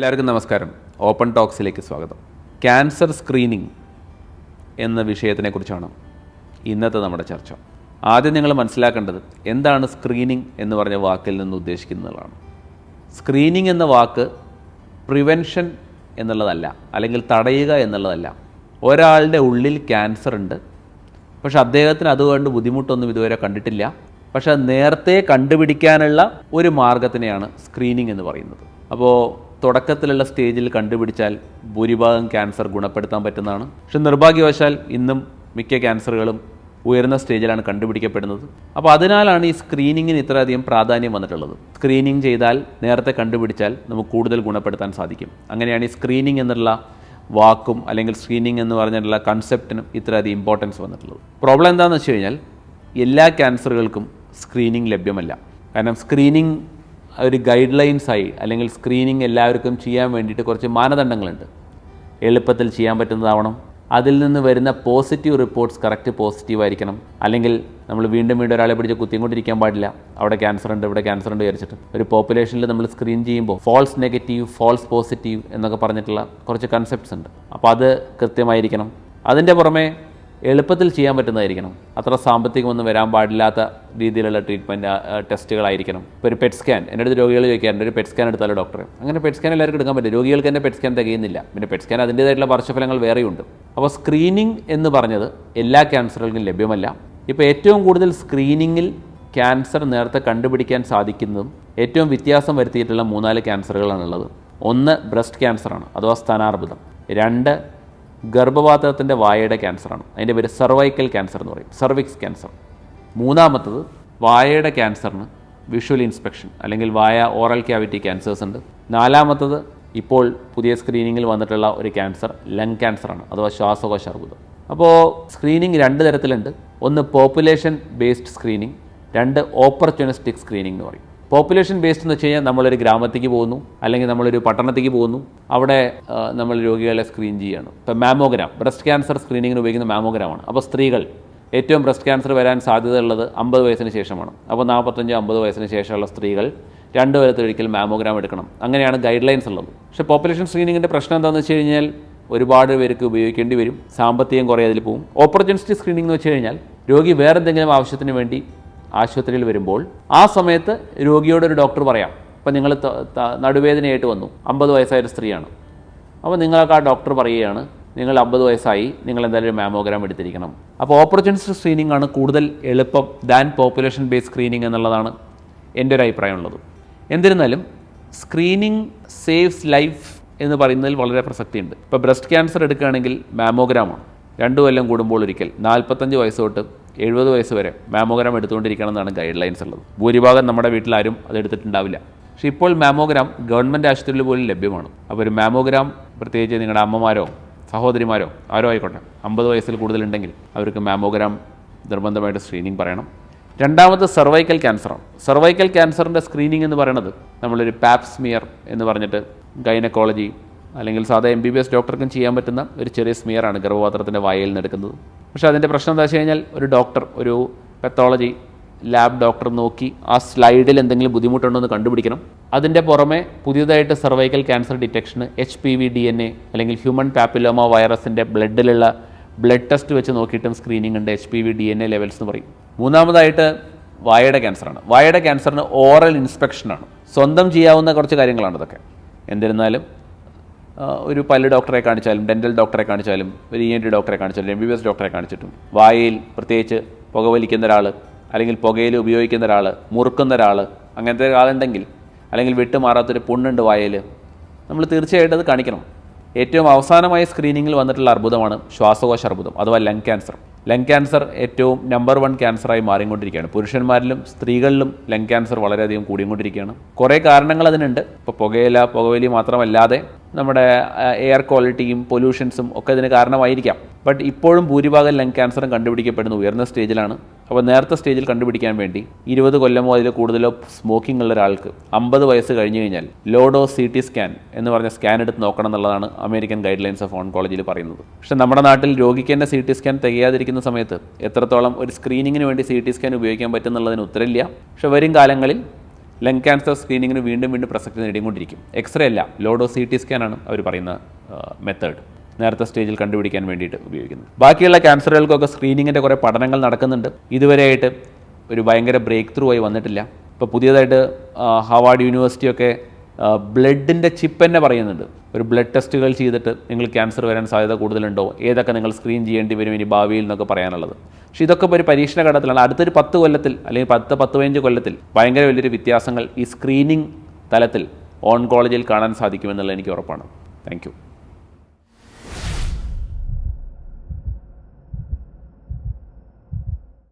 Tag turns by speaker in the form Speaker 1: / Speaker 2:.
Speaker 1: എല്ലാവർക്കും നമസ്കാരം. ഓപ്പൺ ടോക്സിലേക്ക് സ്വാഗതം. ക്യാൻസർ സ്ക്രീനിങ് എന്ന വിഷയത്തിനെക്കുറിച്ചാണ് ഇന്നത്തെ നമ്മുടെ ചർച്ച. ആദ്യം നിങ്ങൾ മനസ്സിലാക്കേണ്ടത് എന്താണ് സ്ക്രീനിങ് എന്ന് പറഞ്ഞ വാക്കിൽ നിന്ന് ഉദ്ദേശിക്കുന്നതാണ്. സ്ക്രീനിങ് എന്ന വാക്ക് പ്രിവെൻഷൻ എന്നുള്ളതല്ല അല്ലെങ്കിൽ തടയുക എന്നുള്ളതല്ല. ഒരാളുടെ ഉള്ളിൽ ക്യാൻസർ ഉണ്ട്. പക്ഷെ അദ്ദേഹത്തിന് അതുകൊണ്ട് ബുദ്ധിമുട്ടൊന്നും ഇതുവരെ കണ്ടിട്ടില്ല. പക്ഷേ നേരത്തെ കണ്ടുപിടിക്കാനുള്ള ഒരു മാർഗത്തിനെയാണ് സ്ക്രീനിങ് എന്ന് പറയുന്നത്. അപ്പോൾ തുടക്കത്തിലുള്ള സ്റ്റേജിൽ കണ്ടുപിടിച്ചാൽ ഭൂരിഭാഗം ക്യാൻസർ ഗുണപ്പെടുത്താൻ പറ്റുന്നതാണ്. പക്ഷെ നിർഭാഗ്യവശാൽ ഇന്നും മിക്ക ക്യാൻസറുകളും ഉയർന്ന സ്റ്റേജിലാണ് കണ്ടുപിടിക്കപ്പെടുന്നത്. അപ്പോൾ അതിനാലാണ് ഈ സ്ക്രീനിങ്ങിന് ഇത്രയധികം പ്രാധാന്യം വന്നിട്ടുള്ളത്. സ്ക്രീനിങ് ചെയ്താൽ നേരത്തെ കണ്ടുപിടിച്ചാൽ നമുക്ക് കൂടുതൽ ഗുണപ്പെടുത്താൻ സാധിക്കും. അങ്ങനെയാണ് ഈ സ്ക്രീനിങ് എന്നുള്ള വാക്കും അല്ലെങ്കിൽ സ്ക്രീനിങ് എന്ന് പറഞ്ഞിട്ടുള്ള കൺസെപ്റ്റിനും ഇത്രയധികം ഇമ്പോർട്ടൻസ് വന്നിട്ടുള്ളത്. പ്രോബ്ലം എന്താണെന്ന് വെച്ച് കഴിഞ്ഞാൽ എല്ലാ ക്യാൻസറുകൾക്കും സ്ക്രീനിങ് ലഭ്യമല്ല. കാരണം സ്ക്രീനിങ് ഒരു ഗൈഡ് ലൈൻസായി അല്ലെങ്കിൽ സ്ക്രീനിങ് എല്ലാവർക്കും ചെയ്യാൻ വേണ്ടിയിട്ട് കുറച്ച് മാനദണ്ഡങ്ങളുണ്ട്. എളുപ്പത്തിൽ ചെയ്യാൻ പറ്റുന്നതാവണം. അതിൽ നിന്ന് വരുന്ന പോസിറ്റീവ് റിപ്പോർട്ട്സ് കറക്റ്റ് പോസിറ്റീവ് ആയിരിക്കണം അല്ലെങ്കിൽ നമ്മൾ വീണ്ടും വീണ്ടും ഒരാളെ പിടിച്ച് കുത്തിക്കൊണ്ടിരിക്കാൻ പാടില്ല. അവിടെ ക്യാൻസർ ഉണ്ട് ഇവിടെ ക്യാൻസർ ഉണ്ട് വിചാരിച്ചിട്ട്. ഒരു പോപ്പുലേഷനിൽ നമ്മൾ സ്ക്രീൻ ചെയ്യുമ്പോൾ ഫോൾസ് നെഗറ്റീവ് ഫോൾസ് പോസിറ്റീവ് എന്നൊക്കെ പറഞ്ഞിട്ടുള്ള കുറച്ച് കൺസെപ്റ്റ്സ് ഉണ്ട്. അപ്പോൾ അത് കൃത്യമായിരിക്കണം. അതിന്റെ പുറമെ എളുപ്പത്തിൽ ചെയ്യാൻ പറ്റുന്നതായിരിക്കണം. അത്ര സാമ്പത്തികമൊന്നും വരാൻ പാടില്ലാത്ത രീതിയിലുള്ള ട്രീറ്റ്മെന്റ് ടെസ്റ്റുകളായിരിക്കണം ഇപ്പോൾ ഒരു പെറ്റ് സ്കാൻ എന്റെ അടുത്ത് രോഗികൾ ചോദിക്കാറുണ്ട് ഒരു പെറ്റ് സ്കാൻ എടുത്താലോ ഡോക്ടറെ അങ്ങനെ പെറ്റ് സ്കാൻ എല്ലാവർക്കും എടുക്കാൻ പറ്റും. രോഗികൾക്ക് തന്നെ പെറ്റ് സ്കാൻ തികയുന്നില്ല. പിന്നെ പെറ്റ് സ്കാൻ അതിന്റേതായിട്ടുള്ള പാർശ്വഫലങ്ങൾ വേറെയുണ്ട്. അപ്പോൾ സ്ക്രീനിങ് എന്ന് പറഞ്ഞത് എല്ലാ ക്യാൻസറുകൾക്കും ലഭ്യമല്ല. ഇപ്പോൾ ഏറ്റവും കൂടുതൽ സ്ക്രീനിങ്ങിൽ ക്യാൻസർ നേരത്തെ കണ്ടുപിടിക്കാൻ സാധിക്കുന്നതും ഏറ്റവും വ്യത്യാസം വരുത്തിയിട്ടുള്ള മൂന്നാൽ ക്യാൻസറുകളാണുള്ളത് ഒന്ന് ബ്രസ്റ്റ് ക്യാൻസറാണ് അഥവാ സ്ഥാനാർബുദം. രണ്ട് ഗർഭപാത്രത്തിന്റെ വായയുടെ ക്യാൻസറാണ്. അതിന്റെ പേര് സർവൈക്കൽ ക്യാൻസർ എന്ന് പറയും. സർവിക്സ് ക്യാൻസർ മൂന്നാമത്തത് വായയുടെ ക്യാൻസറിന് വിഷ്വൽ ഇൻസ്പെക്ഷൻ അല്ലെങ്കിൽ വായ ഓറൽ ക്യാവിറ്റി ക്യാൻസേഴ്സ് ഉണ്ട്. നാലാമത്തത് ഇപ്പോൾ പുതിയ സ്ക്രീനിങ്ങിൽ വന്നിട്ടുള്ള ഒരു ക്യാൻസർ ലങ് ക്യാൻസറാണ് അഥവാ ശ്വാസകോശ അർബുദം അപ്പോൾ സ്ക്രീനിങ് രണ്ട് തരത്തിലുണ്ട്. ഒന്ന് പോപ്പുലേഷൻ ബേസ്ഡ് സ്ക്രീനിങ് രണ്ട് ഓപ്പർച്യൂണിസ്റ്റിക് സ്ക്രീനിങ് എന്ന് പറയും. പോപ്പുലേഷൻ ബേസ്ഡ് എന്ന് വെച്ച് കഴിഞ്ഞാൽ നമ്മളൊരു ഗ്രാമത്തേക്ക് പോകുന്നു അല്ലെങ്കിൽ നമ്മളൊരു പട്ടണത്തേക്ക് പോകുന്നു അവിടെ നമ്മൾ രോഗികളെ സ്ക്രീൻ ചെയ്യുകയാണ് ഇപ്പോൾ മാമോഗ്രാം ബ്രസ്റ്റ് ക്യാൻസർ സ്ക്രീനിങ്ങിന് ഉപയോഗിക്കുന്ന മാമോഗ്രാമാണ് അപ്പോൾ സ്ത്രീകൾ ഏറ്റവും ബ്രസ്റ്റ് ക്യാൻസർ വരാൻ സാധ്യതയുള്ളത് അമ്പത് വയസ്സിന് ശേഷമാണ്. അപ്പോൾ നാൽപ്പത്തഞ്ച് അമ്പത് വയസ്സിന് ശേഷമുള്ള സ്ത്രീകൾ രണ്ട് കൊല്ലത്തൊരിക്കൽ മാമോഗ്രാം എടുക്കണം. അങ്ങനെയാണ് ഗൈഡ് ലൈൻസ് ഉള്ളത്. പക്ഷേ പോപ്പുലേഷൻ സ്ക്രീനിങ്ങിന്റെ പ്രശ്നം എന്താണെന്ന് വെച്ച് കഴിഞ്ഞാൽ ഒരുപാട് പേർക്ക് ഉപയോഗിക്കേണ്ടി വരും. സാമ്പത്തികം കുറേ അതിൽ പോകും ഓപ്പർച്യൂണിറ്റി സ്ക്രീനിങ് എന്ന് വെച്ച് കഴിഞ്ഞാൽ രോഗി വേറെ എന്തെങ്കിലും ആവശ്യത്തിന് വേണ്ടി ആശുപത്രിയിൽ വരുമ്പോൾ ആ സമയത്ത് രോഗിയോട് ഒരു ഡോക്ടർ പറയാം ഇപ്പം നിങ്ങൾ നടുവേദനയായിട്ട് വന്നു അമ്പത് വയസ്സായ ഒരു സ്ത്രീയാണ്. അപ്പോൾ നിങ്ങൾക്ക് ആ ഡോക്ടർ പറയുകയാണ് നിങ്ങൾ അമ്പത് വയസ്സായി നിങ്ങൾ എന്തായാലും മാമോഗ്രാം എടുത്തിരിക്കണം. അപ്പോൾ ഓപ്പർച്യൂണിസ്റ്റ് സ്ക്രീനിംഗ് ആണ് കൂടുതൽ എളുപ്പം ദാൻ പോപ്പുലേഷൻ ബേസ് സ്ക്രീനിങ് എന്നുള്ളതാണ് എന്റെ ഒരു അഭിപ്രായമുള്ളത് എന്നിരുന്നാലും സ്ക്രീനിങ് സേവ്സ് ലൈഫ് എന്ന് പറയുന്നതിൽ വളരെ പ്രസക്തിയുണ്ട്. ഇപ്പോൾ ബ്രസ്റ്റ് ക്യാൻസർ എടുക്കുകയാണെങ്കിൽ മാമോഗ്രാമാണ്. രണ്ടു കൊല്ലം കൂടുമ്പോൾ ഒരിക്കൽ നാൽപ്പത്തഞ്ച് വയസ്സ് തൊട്ട് എഴുപത് വയസ്സ് വരെ മാമോഗ്രാം എടുത്തുകൊണ്ടിരിക്കണം എന്നാണ് ഗൈഡ് ലൈൻസ് ഉള്ളത്. ഭൂരിഭാഗം നമ്മുടെ വീട്ടിലാരും അത് എടുത്തിട്ടുണ്ടാവില്ല. പക്ഷേ ഇപ്പോൾ മാമോഗ്രാം ഗവൺമെന്റ് ആശുപത്രിയിൽ പോലും ലഭ്യമാണ്. അപ്പോൾ ഒരു മാമോഗ്രാം പ്രത്യേകിച്ച് നിങ്ങളുടെ അമ്മമാരോ സഹോദരിമാരോ ആരോ ആയിക്കോട്ടെ അമ്പത് വയസ്സിൽ കൂടുതലുണ്ടെങ്കിൽ അവർക്ക് മാമോഗ്രാം നിർബന്ധമായിട്ട് സ്ക്രീനിങ് പറയണം. രണ്ടാമത് സർവൈക്കൽ ക്യാൻസറാണ് സർവൈക്കൽ ക്യാൻസറിന്റെ സ്ക്രീനിങ് എന്ന് പറയുന്നത് നമ്മളൊരു പാപ്സ്മിയർ എന്ന് പറഞ്ഞിട്ട് ഗൈനക്കോളജി അല്ലെങ്കിൽ സാധാ എം ബി ബി എസ് ഡോക്ടർക്കും ചെയ്യാൻ പറ്റുന്ന ഒരു ചെറിയ സ്മിയറാണ് ഗർഭപാത്രത്തിന്റെ വായയിൽ നിന്ന് എടുക്കുന്നത്. പക്ഷേ അതിന്റെ പ്രശ്നം എന്താ വെച്ച് കഴിഞ്ഞാൽ ഒരു ഡോക്ടർ ഒരു പെത്തോളജി ലാബ് ഡോക്ടർ നോക്കി ആ സ്ലൈഡിൽ എന്തെങ്കിലും ബുദ്ധിമുട്ടുണ്ടോ എന്ന് കണ്ടുപിടിക്കണം. അതിന്റെ പുറമെ പുതിയതായിട്ട് cervical cancer ഡിറ്റക്ഷന് H P V D N A അല്ലെങ്കിൽ ഹ്യൂമൻ പാപ്പിലോമ വൈറസിന്റെ ബ്ലഡിലുള്ള ബ്ലഡ് ടെസ്റ്റ് വെച്ച് നോക്കിയിട്ടും സ്ക്രീനിങ് ഉണ്ട് H P V D N A levels എന്ന് പറയും. മൂന്നാമതായിട്ട് വായയുടെ ക്യാൻസറാണ് വായയുടെ ക്യാൻസറിന് ഓറൽ ഇൻസ്പെക്ഷനാണ് സ്വന്തം ചെയ്യാവുന്ന കുറച്ച് കാര്യങ്ങളാണ് ഇതൊക്കെ. എന്നിരുന്നാലും ഒരു പല്ല് ഡോക്ടറെ കാണിച്ചാലും ഡെന്റൽ ഡോക്ടറെ കാണിച്ചാലും ഒരു ഇ എൻ ടി ഡോക്ടറെ കാണിച്ചാലും എം ബി ബി എസ് ഡോക്ടറെ കാണിച്ചിട്ടും വായയിൽ പ്രത്യേകിച്ച് പുകവലിക്കുന്ന ഒരാൾ അല്ലെങ്കിൽ പുകയിൽ ഉപയോഗിക്കുന്ന ഒരാൾ മുറുക്കുന്ന ഒരാൾ അങ്ങനത്തെ ഒരാളുണ്ടെങ്കിൽ അല്ലെങ്കിൽ വിട്ടുമാറാത്തൊരു പുണ്ണുണ്ട് വായയിൽ നമ്മൾ തീർച്ചയായിട്ടും അത് കാണിക്കണം. ഏറ്റവും അവസാനമായ സ്ക്രീനിങ്ങിൽ വന്നിട്ടുള്ള അർബുദമാണ് ശ്വാസകോശ അർബുദം അഥവാ ലങ് ക്യാൻസർ ലങ് ക്യാൻസർ ഏറ്റവും നമ്പർ വൺ ക്യാൻസറായി മാറിക്കൊണ്ടിരിക്കുകയാണ്. പുരുഷന്മാരിലും സ്ത്രീകളിലും ലങ് ക്യാൻസർ വളരെയധികം കൂടിക്കൊണ്ടിരിക്കുകയാണ്. കുറേ കാരണങ്ങൾ അതിനുണ്ട്. ഇപ്പോൾ പുകയില പുകവലി മാത്രമല്ലാതെ നമ്മുടെ എയർ ക്വാളിറ്റിയും പൊല്യൂഷൻസും ഒക്കെ ഇതിന് കാരണമായിരിക്കാം. ബട്ട് ഇപ്പോഴും ഭൂരിഭാഗം ലങ് ക്യാൻസറും കണ്ടുപിടിക്കപ്പെടുന്ന ഉയർന്ന സ്റ്റേജിലാണ് അപ്പോൾ നേരത്തെ സ്റ്റേജിൽ കണ്ടുപിടിക്കാൻ വേണ്ടി ഇരുപത് കൊല്ലമോ അതിൽ കൂടുതലോ സ്മോക്കിംഗ് ഉള്ള ഒരാൾക്ക് അമ്പത് വയസ്സ് കഴിഞ്ഞു കഴിഞ്ഞാൽ ലോഡോ സി ടി സ്കാൻ എന്ന് പറഞ്ഞ സ്കാൻ എടുത്ത് നോക്കണം എന്നുള്ളതാണ് അമേരിക്കൻ ഗൈഡ് ലൈൻസ് ഓഫ് ഓൺകോളജിയിൽ പറയുന്നത്. പക്ഷേ നമ്മുടെ നാട്ടിൽ രോഗിക്ക് തന്നെ സി ടി സ്കാൻ തികയാതിരിക്കുന്ന സമയത്ത് എത്രത്തോളം ഒരു സ്ക്രീനിങ്ങിന് വേണ്ടി സി ടി സ്കാൻ ഉപയോഗിക്കാൻ പറ്റുന്നുള്ളതിന് ഉത്തരമില്ല. പക്ഷേ വരും കാലങ്ങളിൽ ലങ് ക്യാൻസർ സ്ക്രീനിങ്ങിന് വീണ്ടും വീണ്ടും പ്രസക്തി നേടിക്കൊണ്ടിരിക്കും. എക്സ്റേ അല്ല ലോഡോ സി ടി സ്കാനാണ് അവർ പറയുന്ന മെത്തേഡ് നേരത്തെ സ്റ്റേജിൽ കണ്ടുപിടിക്കാൻ വേണ്ടിയിട്ട് ഉപയോഗിക്കുന്നത് ബാക്കിയുള്ള ക്യാൻസറുകൾക്കൊക്കെ സ്ക്രീനിങ്ങിന്റെ കുറേ പഠനങ്ങൾ നടക്കുന്നുണ്ട്. ഇതുവരെയായിട്ട് ഒരു ഭയങ്കര ബ്രേക്ക് ത്രൂ ആയി വന്നിട്ടില്ല. ഇപ്പോൾ പുതിയതായിട്ട് ഹാവാർഡ് യൂണിവേഴ്സിറ്റിയൊക്കെ ബ്ലഡിന്റെ ചിപ്പ് തന്നെ പറയുന്നുണ്ട്. ഒരു ബ്ലഡ് ടെസ്റ്റുകൾ ചെയ്തിട്ട് നിങ്ങൾ ക്യാൻസർ വരാൻ സാധ്യത കൂടുതലുണ്ടോ? ഏതൊക്കെ നിങ്ങൾ സ്ക്രീൻ ചെയ്യേണ്ടി വരും ഇനി ഭാവിയിൽ എന്നൊക്കെ പറയാനുള്ളത്. പക്ഷേ ഇതൊക്കെ ഒരു പരീക്ഷണ ഘട്ടത്തിലാണ്. അടുത്തൊരു പത്ത് കൊല്ലത്തിൽ അല്ലെങ്കിൽ പത്ത് പത്ത് പതിനഞ്ച് കൊല്ലത്തിൽ ഭയങ്കര വലിയൊരു വ്യത്യാസങ്ങൾ ഈ സ്ക്രീനിങ് തലത്തിൽ ഓൺ കോളേജിൽ കാണാൻ സാധിക്കുമെന്നുള്ള എനിക്ക് ഉറപ്പാണ്. താങ്ക്